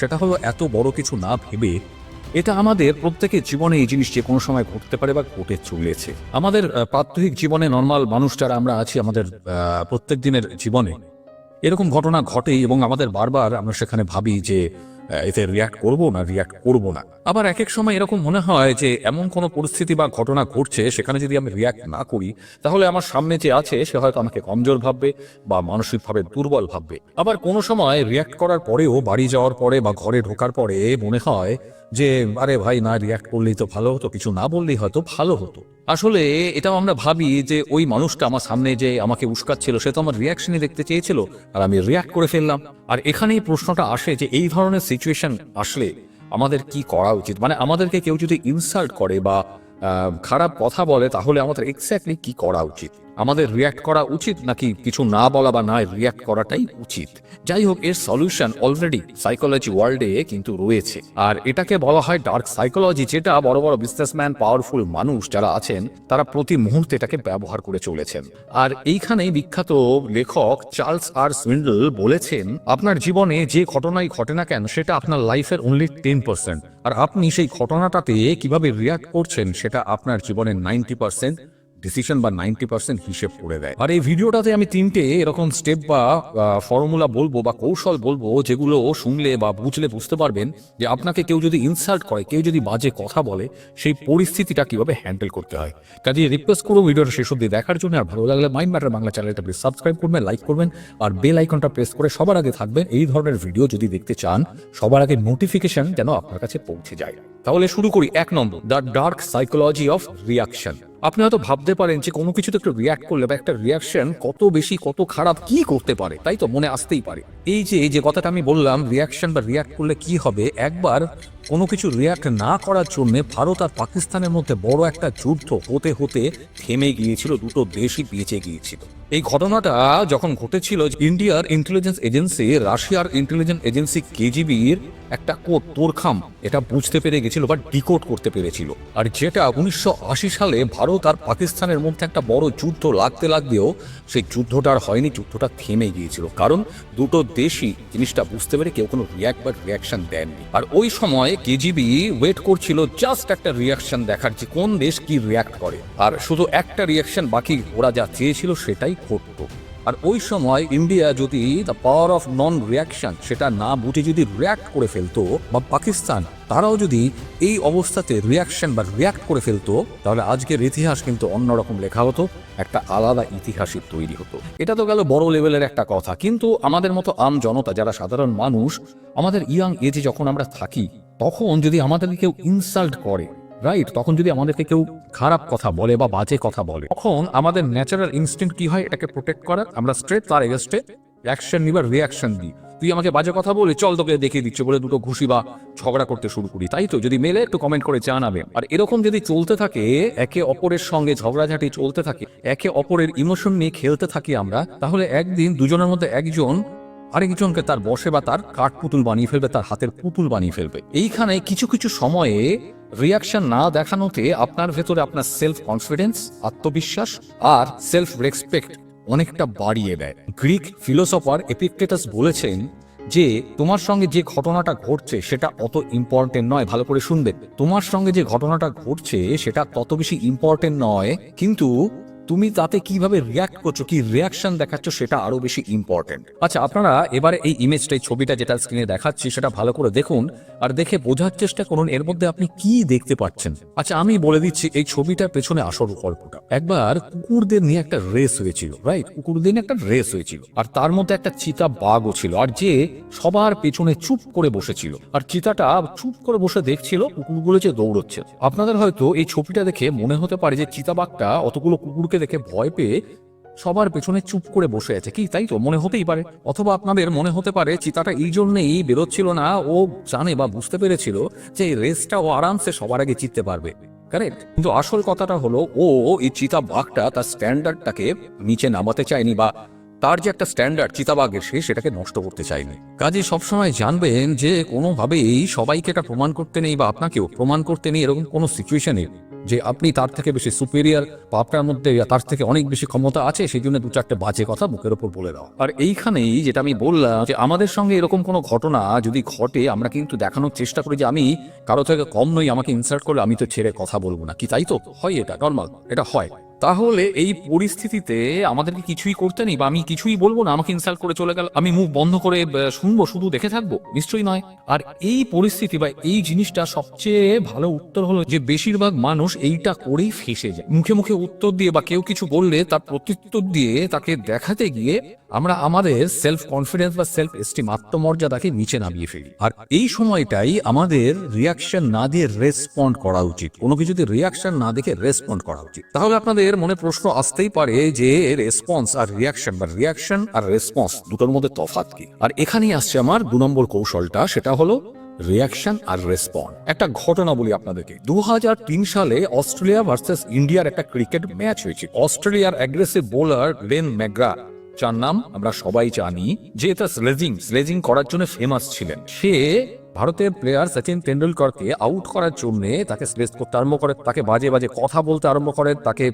সেটা হলো এত বড় কিছু না ভেবে এটা আমাদের প্রত্যেকের জীবনে এই জিনিস যে কোনো সময় ঘটতে পারে বা ঘটে চলেছে। আমাদের প্রাত্যহিক জীবনে নর্মাল মানুষ যারা আমরা আছি, আমাদের প্রত্যেক দিনের জীবনে এরকম ঘটনা ঘটে এবং আমাদের বারবার আমরা সেখানে ভাবি যে এতে রিয়াক্ট করব না রিয়াক্ট করব না। আবার এক এক সময় এরকম মনে হয় যে, এমন কোনো পরিস্থিতি বা ঘটনা ঘটছে, সেখানে যদি আমি রিয়াক্ট না করি, তাহলে আমার সামনে যে আছে, সে হয়তো আমাকে কমজোর ভাববে বা মানসিকভাবে দুর্বল ভাববে। আবার কোনো সময় রিয়াক্ট করার পরেও বাড়ি যাওয়ার পরে বা ঘরে ঢোকার পরে মনে হয় যে, আরে ভাই, না রিয়াক্ট করলেই তো ভালো হতো, কিছু না বললেই হয়তো ভালো হতো। আসলে এটাও আমরা ভাবি যে, ওই মানুষটা আমার সামনে যে আমাকে উস্কাচ্ছিল, সে তো আমার রিয়াকশনই দেখতে চেয়েছিল, আর আমি রিয়াক্ট করে ফেললাম। আর এখানেই প্রশ্নটা আসে যে, এই ধরনের সিচুয়েশন আসলে আমাদের কি করা উচিত? মানে আমাদেরকে কেউ যদি ইনসাল্ট করে বা খারাপ কথা বলে, তাহলে আমাদের এক্স্যাক্টলি কি করা উচিত? আমাদের রিয়াক্ট করা উচিত নাকি কিছু না বলা বা না রিয়াক্ট করাটাই উচিত? যাই হোক, এর সলিউশন অলরেডি সাইকোলজি ওয়ার্ল্ডে কিন্তু রয়েছে। আর এটাকে বলা হয় ডার্ক সাইকোলজি যেটা বড় বড় বিজনেসম্যান পাওয়ারফুল মানুষ যারা আছেন, তারা প্রতি মুহূর্তে এটাকে ব্যবহার করে চলেছেন। আর এইখানেই বিখ্যাত লেখক চার্লস আর সুইন্ডল বলেছেন, আপনার জীবনে যে ঘটনাই ঘটে না কেন, সেটা আপনার লাইফের অনলি টেন পার্সেন্ট আর আপনি সেই ঘটনাটাতে কীভাবে রিয়াক্ট করছেন, সেটা আপনার জীবনের নাইনটি পার্সেন্ট ডিসিশন বা নাইনটি পার্সেন্ট হিসেব করে দেয়। আর এই ভিডিওটাতে আমি তিনটে এরকম স্টেপ বা ফর্মুলা বলব বা কৌশল বলব যেগুলো শুনলে বা বুঝলে বুঝতে পারবেন যে আপনাকে কেউ যদি ইনসাল্ট করে, কেউ যদি বাজে কথা বলে, সেই পরিস্থিতিটা কীভাবে হ্যান্ডেল করতে হয়। কাজে রিকোয়েস্ট করব ভিডিওটা শেষ অব্দি দেখার জন্য, আর ভালো লাগলে মাইন্ড ম্যাটার বাংলা চ্যানেলটা প্লিজ সাবস্ক্রাইব করবেন লাইক করবেন, আর বেল আইকনটা প্রেস করে সবার আগে থাকবেন। এই ধরনের ভিডিও যদি দেখতে চান, সবার আগে নোটিফিকেশন যেন আপনার কাছে পৌঁছে যায়। তাহলে শুরু করি এক নম্বর the dark psychology of reaction আপনি হয়তো ভাবতে পারেন যে কোনো কিছুতে একটু রিয়াক্ট করলে বা একটা রিয়াকশন কত বেশি, কত খারাপ কি করতে পারে, তাই তো মনে আসতেই পারে। এই যে যে কথাটা আমি বললাম রিয়াকশন বা রিয়াক্ট করলে কি হবে? একবার কোনো কিছু রিয়াক্ট না করার জন্য ভারত আর পাকিস্তানের মধ্যে বড় একটা যুদ্ধ হতে হতে থেমে গিয়েছিল, দুটো দেশই বেঁচে গিয়েছিল। এই ঘটনাটা যখন ঘটেছিল, ইন্ডিয়ার ইন্টেলিজেন্স এজেন্সি রাশিয়ার ইন্টেলিজেন্স এজেন্সি কেজিবির একটা কোড, তোরখাম, এটা বুঝতে পেরে গেছিল বা ডিকোড করতে পেরেছিল। আর যেটা উনিশশো আশি সালে ভারত আর পাকিস্তানের মধ্যে একটা বড় যুদ্ধ লাগতে লাগতেও সেই যুদ্ধটা আর হয়নি, যুদ্ধটা থেমে গিয়েছিল। কারণ দুটো দেশই জিনিসটা বুঝতে পেরে কেউ কোনো রিয়াক্ট বা রিয়াকশন দেননি। আর ওই সময় কেজিবি ওয়েট করছিল জাস্ট একটা রিয়াকশন দেখার যে কোন দেশ কি রিয়াক্ট করে। আর শুধু একটা রিয়াকশন বাকি ওরা যা চেয়েছিল সেটাই ঘটতো আর ওই সময় ইন্ডিয়া যদি the power of non reaction সেটা না বুঝে যদি রিয়াক্ট করে ফেলতো, বা পাকিস্তান, তারাও যদি এই অবস্থাতে রিয়াকশন বা রিয়াক্ট করে ফেলতো, তাহলে আজকের ইতিহাস কিন্তু অন্যরকম লেখা হতো, একটা আলাদা ইতিহাসই তৈরি হতো। এটা তো গেল বড় লেভেলের একটা কথা, কিন্তু আমাদের মতো আম জনতা, যারা সাধারণ মানুষ, আমাদের ইয়াং এজে যখন আমরা থাকি, তখন যদি আমাদেরকে কেউ ইনসাল্ট করে রাইট তখন যদি আমাদেরকে কেউ খারাপ কথা বলে বা বাজে কথা বলে, তখন আমাদের ন্যাচারাল ইনস্টিংক্ট কি হয়? এটাকে প্রোটেক্ট করার আমরা স্ট্রেট তার এগেস্টে অ্যাকশন নিই বা রিয়াকশন দিই। তুই আমাকে বাজে কথা বলে চল তোকে দেখিয়ে দিচ্ছে, বলে দুটো ঘুষি বা ঝগড়া করতে শুরু করি। তাই তো? যদি মেলে, একটু কমেন্ট করে জানাবে। আর এরকম যদি চলতে থাকে, একে অপরের সঙ্গে ঝগড়াঝাটি চলতে থাকে, একে অপরের ইমোশন নিয়ে খেলতে থাকি আমরা, তাহলে একদিন দুজনের মধ্যে একজন আরেকজনকে তার বসে বা তার কাঠ পুতুল বানিয়ে ফেলবে, তার হাতের পুতুল বানিয়ে ফেলবে। এইখানে কিছু কিছু সময়ে রিয়াকশন না দেখানোতে আপনার ভেতরে আপনার সেলফ কনফিডেন্স আত্মবিশ্বাস আর সেলফ রেসপেক্ট অনেকটা বাড়িয়ে দেয়। গ্রিক ফিলোসফার এপিকটেটাস বলেছেন যে, তোমার সঙ্গে যে ঘটনাটা ঘটছে সেটা অত ইম্পর্টেন্ট নয়। ভালো করে শুনবে তোমার সঙ্গে যে ঘটনাটা ঘটছে সেটা তত বেশি ইম্পর্টেন্ট নয়, কিন্তু তুমি তাতে কীভাবে রিয়াক্ট করছ, কি রিয়াকশন দেখাচ্ছ সেটা আরও বেশি ইম্পর্টেন্ট আচ্ছা আপনারা এবারে এই ইমেজটা এই ছবিটা যেটা স্ক্রিনে দেখাচ্ছি, সেটা ভালো করে দেখুন আর দেখে বোঝার চেষ্টা করুন এর মধ্যে আপনি কি দেখতে পাচ্ছেন। আচ্ছা আমি বলে দিচ্ছি, এই ছবিটার পেছনে আসল গল্পটা। একবার কুকুরদের নিয়ে একটা রেস হয়েছিল রাইট কুকুরদের নিয়ে একটা রেস হয়েছিল। আর তার মধ্যে একটা চিতা বাঘও ছিল, আর যে সবার পেছনে চুপ করে বসেছিল। আর চিতাটা চুপ করে বসে দেখছিল কুকুরগুলো যে দৌড়চ্ছে। আপনাদের হয়তো এই ছবিটা দেখে মনে হতে পারে যে চিতাবাঘটা অতগুলো কুকুরকে দেখে ভয় পেয়ে সবার পেছনে চুপ করে বসে আছে। কি, তাই তো? মনে হতেই পারে। অথবা আপনাদের মনে হতে পারে, চিতাটা এই জন্যই বেরোচ্ছিল না, ও জানে বা বুঝতে পেরেছিল যে এই রেসটা ও আরামসে সবার আগে জিততে পারবে। কারেক্ট কিন্তু আসল কথাটা হলো, ও এই চিতা বাঘটা তার স্ট্যান্ডার্ডটাকে নিচে নামাতে চায়নি বা তার যে একটা স্ট্যান্ডার্ড চিতাবাঘের সে সেটাকে নষ্ট করতে চায়নি। কাজে সবসময় জানবেন যে কোনোভাবেই সবাইকে এটা প্রমাণ করতে নেই বা আপনাকেও প্রমাণ করতে নেই, এরকম কোনো সিচুয়েশনে যে আপনি তার থেকে বেশি সুপেরিয়ার বা আপনার মধ্যে তার থেকে অনেক বেশি ক্ষমতা আছে, সেই জন্য দু চারটে বাজে কথা মুখের ওপর বলে দাও। আর এইখানেই যেটা আমি বললাম যে আমাদের সঙ্গে এরকম কোনো ঘটনা যদি ঘটে, আমরা কিন্তু দেখানোর চেষ্টা করি যে আমি কারও থেকে কম নই, আমাকে ইনসার্ট করলে আমি তো ছেড়ে কথা বলব না। কি তাই তো? হয় এটা নর্মাল এটা হয়। তাহলে এই পরিস্থিতিতে আমাদেরকে কিছুই করতে নেই বা আমি কিছুই বলব না, আমাকে ইনসাল্ট করে চলে গেল, আমি মুখ বন্ধ করে শুনব, শুধু দেখে থাকব? নিশ্চয়ই নয়। আর এই পরিস্থিতি বা এই জিনিসটা সবচেয়ে ভালো উত্তর হলো যে বেশিরভাগ মানুষ এইটা করেই ফেসে যায়। মুখে মুখে উত্তর দিয়ে বা কেউ কিছু বললে তার প্রত্যুত্তর দিয়ে তাকে দেখাতে গিয়ে আমরা আমাদের সেলফ কনফিডেন্স বা সেলফ এস্টিম আত্মমর্যাদাকে নিচে নামিয়ে ফেলি। আর এই সময়টাই আমাদের রিয়াকশন না দিয়ে রেসপন্ড করা উচিত। কোনো কিছুতে রিয়াকশন না দেখে রেসপন্ড করা উচিত। তাহলে আপনাদের মনে প্রশ্ন আসতেই পারে যে রেসপন্স আর রিয়াকশন বা রিয়াকশন আর রেসপন্স দুটোর মধ্যে তফাৎ কি? আর এখানেই আসছে আমার দু নম্বর কৌশলটা, সেটা হলো রিয়াকশন আর রেসপন্ড একটা ঘটনা বলি আপনাদেরকে। দু সালে অস্ট্রেলিয়া ভার্সেস ইন্ডিয়ার একটা ক্রিকেট ম্যাচ হয়েছে। অস্ট্রেলিয়ার অ্যাগ্রেসিভ বোলার লেন ম্যাগ্রা যার নাম আমরা সবাই জানি, যে এটা স্লেজিং স্লেজিং করার জন্য ফেমাস ছিলেন। সে ভারতের প্লেয়ার সচিন তেন্ডুলকরকে আউট করার জন্য তাকে স্লেজ করতে আরম্ভ করে, তাকে বাজে বাজে কথা বলতে আরম্ভ করে, তাকে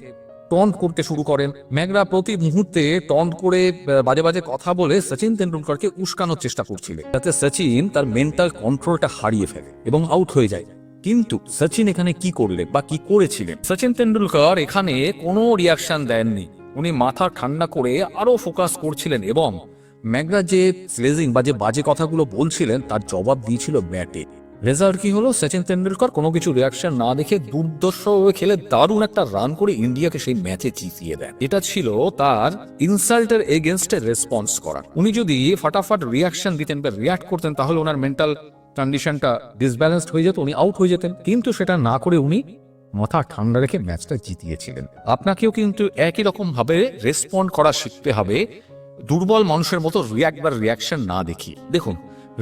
টন্ট করতে শুরু করেন। ম্যাগরা প্রতি মুহূর্তে টন্ট করে বাজে বাজে কথা বলে সচিন তেন্ডুলকরকে উস্কানোর চেষ্টা করছিলেন। যাতে সচিন তার মেন্টাল কন্ট্রোলটা হারিয়ে ফেলে এবং আউট হয়ে যায়। কিন্তু সচিন এখানে কি করলে বা কি করেছিলেন? সচিন তেন্ডুলকর এখানে কোনো রিয়াকশন দেননি। উনি মাথা ঠান্ডা করে আরও ফোকাস করছিলেন এবং ম্যাগরা যে স্লেজিং বা যে বাজে কথাগুলো বলছিলেন, তার জবাব দিয়েছিল ব্যাটে রেজাল্ট কি হলো? সচিন তেন্ডুলকর কোনো কিছু রিয়াকশন না দেখে দুর্দর্শভাবে খেলে দারুণ একটা রান করে ইন্ডিয়াকে সেই ম্যাচে জিতিয়ে দেন। এটা ছিল তার ইনসাল্টের এগেনস্টে রেসপন্স করা। উনি যদি ফাটাফাট রিয়াকশন দিতেন বা রিয়াক্ট করতেন, তাহলে ওনার মেন্টাল কন্ডিশনটা ডিসব্যালেন্সড হয়ে যেত, উনি আউট হয়ে যেতেন। কিন্তু সেটা না করে উনি মাথা ঠান্ডা রেখে ম্যাচটা জিতিয়েছিলেন। আপনাকেও কিন্তু একই রকম ভাবে রেসপন্ড করা শিখতে হবে। দুর্বল মানুষের মতো রিয়াক্ট বা রিয়াকশন না দেখি। দেখুন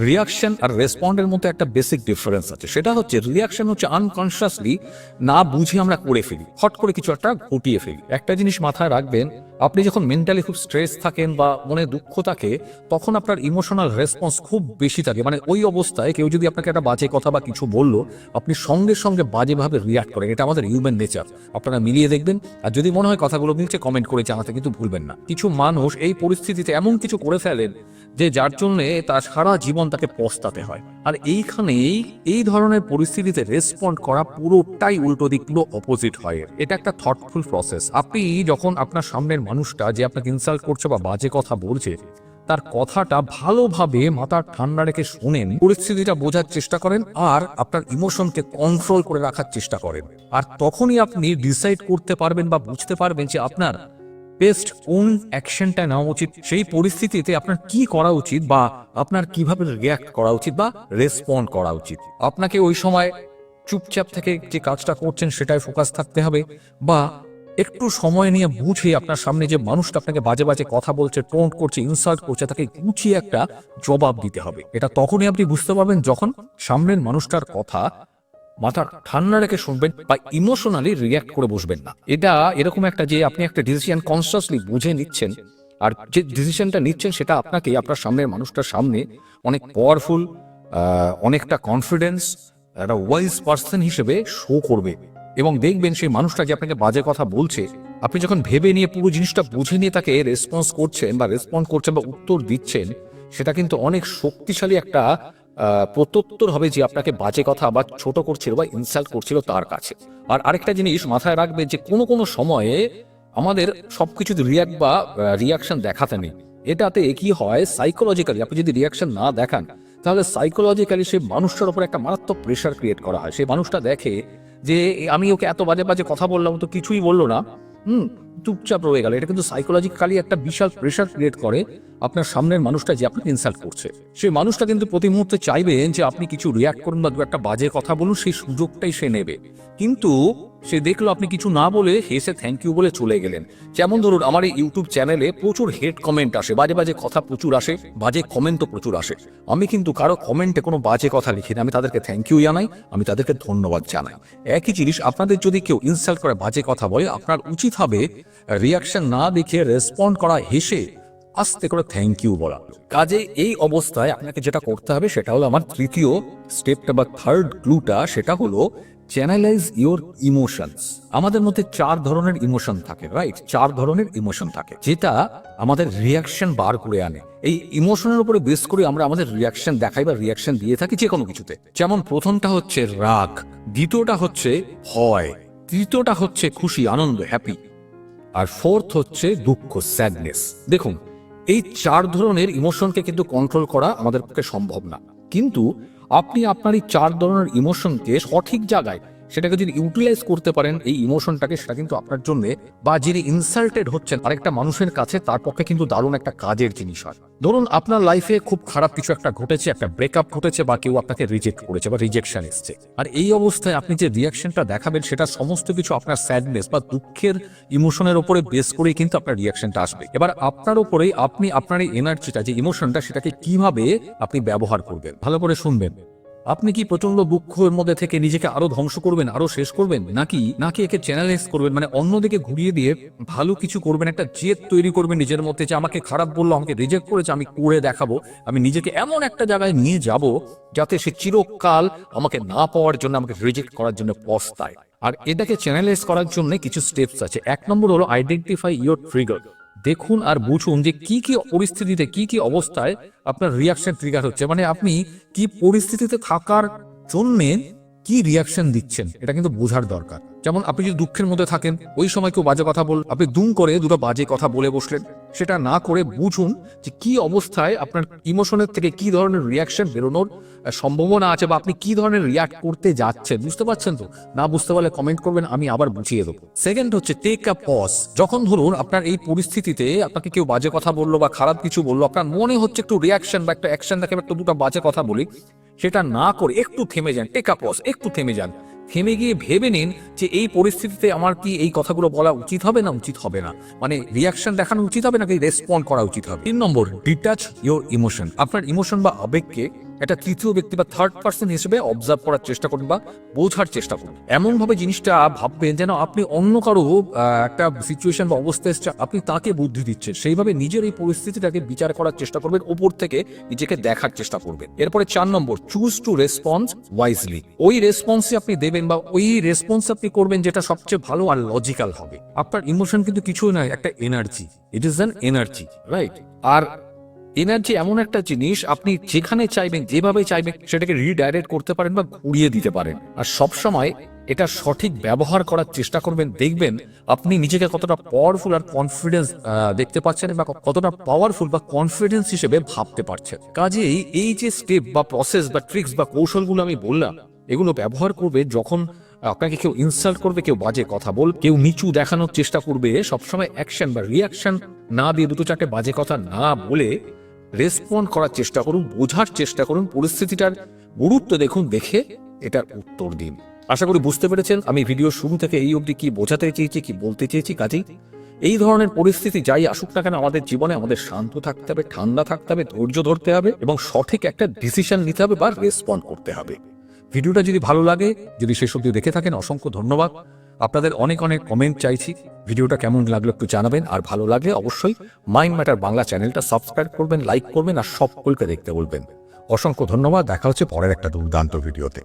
রিয়াকশন আর রেসপন্ডের মধ্যে একটা বেসিক ডিফারেন্স আছে। সেটা হচ্ছে রিয়াকশন হচ্ছে আনকনসিয়াসলি না বুঝে আমরা করে ফেলি। হট করে কিছু একটা ঘটিয়ে ফেলি। একটা জিনিস মাথায় রাখবেন, আপনি যখন মেন্টালি খুব স্ট্রেস থাকেন বা মনে দুঃখ থাকে, তখন আপনার ইমোশনাল রেসপন্স খুব বেশি থাকে। মানে ওই অবস্থায় কেউ যদি আপনাকে একটা বাজে কথা বা কিছু বলল, আপনি সঙ্গে সঙ্গে বাজেভাবে রিয়াক্ট করেন। এটা আমাদের হিউম্যান নেচার আপনারা মিলিয়ে দেখবেন। আর যদি মনে হয় কথাগুলো নিচে কমেন্ট করে জানাতে কিন্তু ভুলবেন না। কিছু মানুষ এই পরিস্থিতিতে এমন কিছু করে ফেলেন যে যার জন্য তার সারা জীবন তাকে পস্তাতে হয়। আর এইখানেই এই ধরনের পরিস্থিতিতে রেসপন্ড করা পুরোটাই উল্টো দিক, পুরো অপোজিট হয়। এটা একটা থটফুল প্রসেস আপনি যখন আপনার সামনের মানুষটা যে আপনাকে ইনসাল্ট করছে বা বাজে কথা বলছে, তার কথাটা ভালোভাবে মাথার ঠান্ডা রেখে শোনেন, পরিস্থিতিটা বোঝার চেষ্টা করেন আর আপনার ইমোশনকে কন্ট্রোল করে রাখার চেষ্টা করেন। আর তখনই আপনি ডিসাইড করতে পারবেন বা বুঝতে পারবেন যে আপনার বেস্ট কোন অ্যাকশনটা নেওয়া উচিত। সেই পরিস্থিতিতে আপনার কি করা উচিত বা আপনার কীভাবে রিয়াক্ট করা উচিত বা রেসপন্ড করা উচিত? আপনাকে ওই সময় চুপচাপ থেকে যে কাজটা করছেন সেটায় ফোকাস থাকতে হবে বা একটু সময় নিয়ে বুঝে আপনার সামনে যে মানুষটা আপনাকে বাজে বাজে কথা বলছে টোন্ট করছে ইনসাল্ট করছে, তাকে গুছিয়ে একটা জবাব দিতে হবে। এটা তখনই আপনি বুঝতে পারবেন যখন সামনের মানুষটার কথা মাথা ঠান্ডা রেখে শুনবেন বা ইমোশনালি রিয়াক্ট করে বসবেন না। এটা এরকম একটা যে আপনি একটা ডিসিশন কনসিয়াসলি বুঝে নিচ্ছেন, আর যে ডিসিশনটা নিচ্ছেন সেটা আপনাকে আপনার সামনের মানুষটার সামনে অনেক পাওয়ারফুল অনেকটা কনফিডেন্স একটা ওয়াইজ পার্সন হিসেবে শো করবে। এবং দেখবেন সেই মানুষটা যে আপনাকে বাজে কথা বলছে, আপনি যখন ভেবে নিয়ে পুরো জিনিসটা বুঝে নিয়ে তাকে রেসপন্স করছেন বা রেসপন্ড করছেন বা উত্তর দিচ্ছেন, সেটা কিন্তু অনেক শক্তিশালী একটা প্রত্যুত্তর হবে যে আপনাকে বাজে কথা বা ছোট করছিল বা ইনসাল্ট করছিল তার কাছে। আর আরেকটা জিনিস মাথায় রাখবে যে কোনো কোনো সময়ে আমাদের সব কিছু রিয়াক্ট বা রিয়াকশন দেখাতে নেই, এটাতে কি হয় সাইকোলজিক্যালি আপনি যদি রিয়াকশন না দেখান, তাহলে সাইকোলজিক্যালি সেই মানুষটার উপর একটা মারাত্মক প্রেশার ক্রিয়েট করা হয়। সেই মানুষটা দেখে যে আমি ওকে এত বাজে বাজে কথা বললাম তো কিছুই বলল না। হুম, চুপচাপ রয়ে গেল। এটা কিন্তু সাইকোলজিক্যালি একটা বিশাল প্রেশার ক্রিয়েট করে আপনার সামনের মানুষটা যে আপনাকে ইনসাল্ট করছে। সেই মানুষটা কিন্তু প্রতি মুহূর্তে চাইবেন যে আপনি কিছু রিয়াক্ট করুন বা দু একটা বাজে কথা বলুন, সেই সুযোগটাই সে নেবে। কিন্তু সে দেখল আপনি কিছু না বলে হেসে থ্যাংক ইউ বলে চলে গেলেন। যেমন ধরুন, আমার এই ইউটিউব চ্যানেলে প্রচুর হেড কমেন্ট আসে, বাজে বাজে কথা প্রচুর আসে, বাজে কমেন্টও প্রচুর আসে। আমি কিন্তু কারও কমেন্টে কোনো বাজে কথা লিখি না, আমি তাদেরকে থ্যাংক ইউ জানাই, আমি তাদেরকে ধন্যবাদ জানাই। একই জিনিস, আপনাদের যদি কেউ ইনসাল্ট করে, বাজে কথা বলে, আপনার উচিত হবে রিয়াকশন না দেখে রেসপন্ড করা, হেসে আস্তে করে থ্যাংক ইউ বলা। কাজে এই অবস্থায় আপনাকে যেটা করতে হবে, সেটা হলো আমার তৃতীয় স্টেপটা বা থার্ড ক্লুটা সেটা হলো চ্যানেলাইজ ইওর ইমোশনস আমাদের মধ্যে চার ধরনের ইমোশন থাকে রাইট চার ধরনের ইমোশন থাকে, যেটা আমাদের রিয়াকশন বার করে আনে। এই ইমোশনের উপরে বেস করে আমরা আমাদের রিয়াকশন দেখাই বা রিয়াকশন দিয়ে থাকি যে কোনো কিছুতে। যেমন প্রথমটা হচ্ছে রাগ, দ্বিতীয়টা হচ্ছে ভয়, তৃতীয়টা হচ্ছে খুশি, আনন্দ হ্যাপি আর ফোর্থ হচ্ছে দুঃখ স্যাডনেস দেখুন, এই চার ধরনের ইমোশনকে কিন্তু কন্ট্রোল করা আমাদের পক্ষে সম্ভব না। কিন্তু আপনি আপনার এই চার ধরনের ইমোশনকে সঠিক জায়গায় সেটাকে যদি ইউটিলাইজ করতে পারেন, এই ইমোশনটাকে সেটা কিন্তু আপনার জন্য, বা যিনি ইনসাল্টেড হচ্ছেন, আরেকটা মানুষের কাছে, তার পক্ষে কিন্তু দারুণ একটা কাজের জিনিস হয়। ধরুন, আপনার লাইফে খুব খারাপ কিছু একটা ঘটেছে, একটা ব্রেকআপ ঘটেছে, বা কেউ আপনাকে রিজেক্ট করেছে, বা রিজেকশন এসছে। আর এই অবস্থায় আপনি যে রিয়াকশনটা দেখাবেন, সেটা সমস্ত কিছু আপনার স্যাডনেস বা দুঃখের ইমোশনের উপরে বেস করেই কিন্তু আপনার রিয়াকশনটা আসবে। এবার আপনার উপরেই আপনি, আপনার এই এনার্জিটা যে ইমোশনটা সেটাকে কীভাবে আপনি ব্যবহার করবেন? ভালো করে শুনবেন। আপনি কি প্রচণ্ড দুঃখের মধ্যে থেকে নিজেকে আরও ধ্বংস করবেন, আরও শেষ করবেন? নাকি নাকি একে চ্যানেলাইজ করবেন মানে অন্যদিকে ঘুরিয়ে দিয়ে ভালো কিছু করবেন, একটা জেদ তৈরি করবেন নিজের মধ্যে যে আমাকে খারাপ বলল, আমাকে রিজেক্ট করেছে, আমি করে দেখাবো, আমি নিজেকে এমন একটা জায়গায় নিয়ে যাব যাতে সে চিরকাল আমাকে না পাওয়ার জন্য আমাকে রিজেক্ট করার জন্য পস্তায়। আর এটাকে চ্যানেলাইজ করার জন্য কিছু স্টেপস আছে। এক নম্বর হলো আইডেন্টিফাই ইয়োর ট্রিগার দেখুন আর বুঝুন যে কি কি পরিস্থিতিতে, কি কি অবস্থায় আপনার রিয়াকশন ট্রিগার হচ্ছে। মানে আপনি কি পরিস্থিতিতে থাকার জন্যে কি রিয়াকশন দিচ্ছেন, এটা কিন্তু বোঝার দরকার। যেমন আপনি যদি দুঃখের মধ্যে থাকেন, ওই সময় কেউ বাজে কথা বল, আপনি দুম করে দুটো বাজে কথা বলে বসলেন। সেটা না করে বুঝুন যে কি অবস্থায় আপনার ইমোশনের থেকে কি ধরনের রিয়াকশন বেরোনোর সম্ভাবনা আছে বা আপনি কি ধরনের রিয়াক্ট করতে যাচ্ছেন, বুঝতে পারছেন তো? না বুঝতে পারলে কমেন্ট করবেন, আমি আবার বুঝিয়ে দেবো। সেকেন্ড হচ্ছে টেক আ পজ যখন ধরুন আপনার এই পরিস্থিতিতে আপনাকে কেউ বাজে কথা বলল বা খারাপ কিছু বলল, আপনার মনে হচ্ছে একটু রিয়াকশন বা একটা অ্যাকশন দেখে একটু দুটো বাজে কথা বলি, সেটা না করে একটু থেমে যান টেক আ পজ একটু থেমে যান। থেমে গিয়ে ভেবে নিন যে এই পরিস্থিতিতে আমার কি এই কথাগুলো বলা উচিত হবে না উচিত হবে না। মানে রিয়াকশন দেখানো উচিত হবে নাকি রেসপন্ড করা উচিত হবে? তিন নম্বর ডিটাচ ইওর ইমোশন আপনার ইমোশন বা আবেগকে একটা তৃতীয় ব্যক্তি বা থার্ড পার্সন হিসেবে অবজার্ভ করার চেষ্টা করুন বা বোঝার চেষ্টা করুন। এমনভাবে জিনিসটা ভাববেন যেন আপনি অন্য কারও একটা সিচুয়েশন বা অবস্থা এসছে, আপনি তাকে বুদ্ধি দিচ্ছেন। সেইভাবে নিজের এই পরিস্থিতিটাকে বিচার করার চেষ্টা করবেন, ওপর থেকে নিজেকে দেখার চেষ্টা করবেন। এরপরে চার নম্বর চুজ টু রেসপন্স ওয়াইজলি ওই রেসপন্সে আপনি দেবেন বা ওই রেসপন্স আপনি করবেন যেটা সবচেয়ে ভালো আর লজিক্যাল হবে। আপনার ইমোশন কিন্তু কিছুই নয়, একটা energy it is an energy right R energy এমন একটা জিনিস, আপনি যেখানে চাইবেন, যেভাবে চাইবেন, সেটাকে রিডাইরেক্ট করতে পারেন বা ঘুরিয়ে দিতে পারেন। আর সব সময় এটা সঠিক ব্যবহার করার চেষ্টা করবেন। দেখবেন আপনি নিজেকে কতটা পাওয়ারফুল আর কনফিডেন্স দেখতে পাচ্ছেন বা কতটা পাওয়ারফুল বা কনফিডেন্স হিসেবে ভাবতে পারছেন। কাজেই এই যে স্টেপ বা প্রসেস বা ট্রিক্স বা কৌশলগুলো আমি বললাম, এগুলো ব্যবহার করবে যখন আপনাকে কেউ ইনসাল্ট করবে, কেউ বাজে কথা বল, কেউ নিচু দেখানোর চেষ্টা করবে, সবসময় অ্যাকশন বা রিয়াকশন না দিয়ে দুটো চারটে বাজে কথা না বলে রেসপন্ড করার চেষ্টা করুন, বোঝার চেষ্টা করুন, পরিস্থিতিটার গুরুত্ব দেখুন, দেখে এটার উত্তর দিন। আশা করি বুঝতে পেরেছেন আমি ভিডিও শুরু থেকে এই অবধি কি বোঝাতে চেয়েছি, কি বলতে চেয়েছি, কাজেই এই ধরনের পরিস্থিতি যাই আসুক না কেন, আমাদের জীবনে আমাদের শান্ত থাকতে হবে, ঠান্ডা থাকতে হবে, ধৈর্য ধরতে হবে এবং সঠিক একটা ডিসিশন নিতে হবে বা রেসপন্ড করতে হবে। ভিডিওটা যদি ভালো লাগে, যদি শেষ অব্দি দেখে থাকেন, অসংখ্য ধন্যবাদ। আপনাদের অনেক অনেক কমেন্ট চাইছি। ভিডিওটা কেমন লাগল একটু জানাবেন, আর ভালো লাগলে অবশ্যই মাইন্ড ম্যাটার বাংলা চ্যানেলটা সাবস্ক্রাইব করবেন লাইক করবেন, আর সকলকে দেখতে বলবেন। অসংখ্য ধন্যবাদ, দেখা হচ্ছে পরের একটা দুর্দান্ত ভিডিওতে।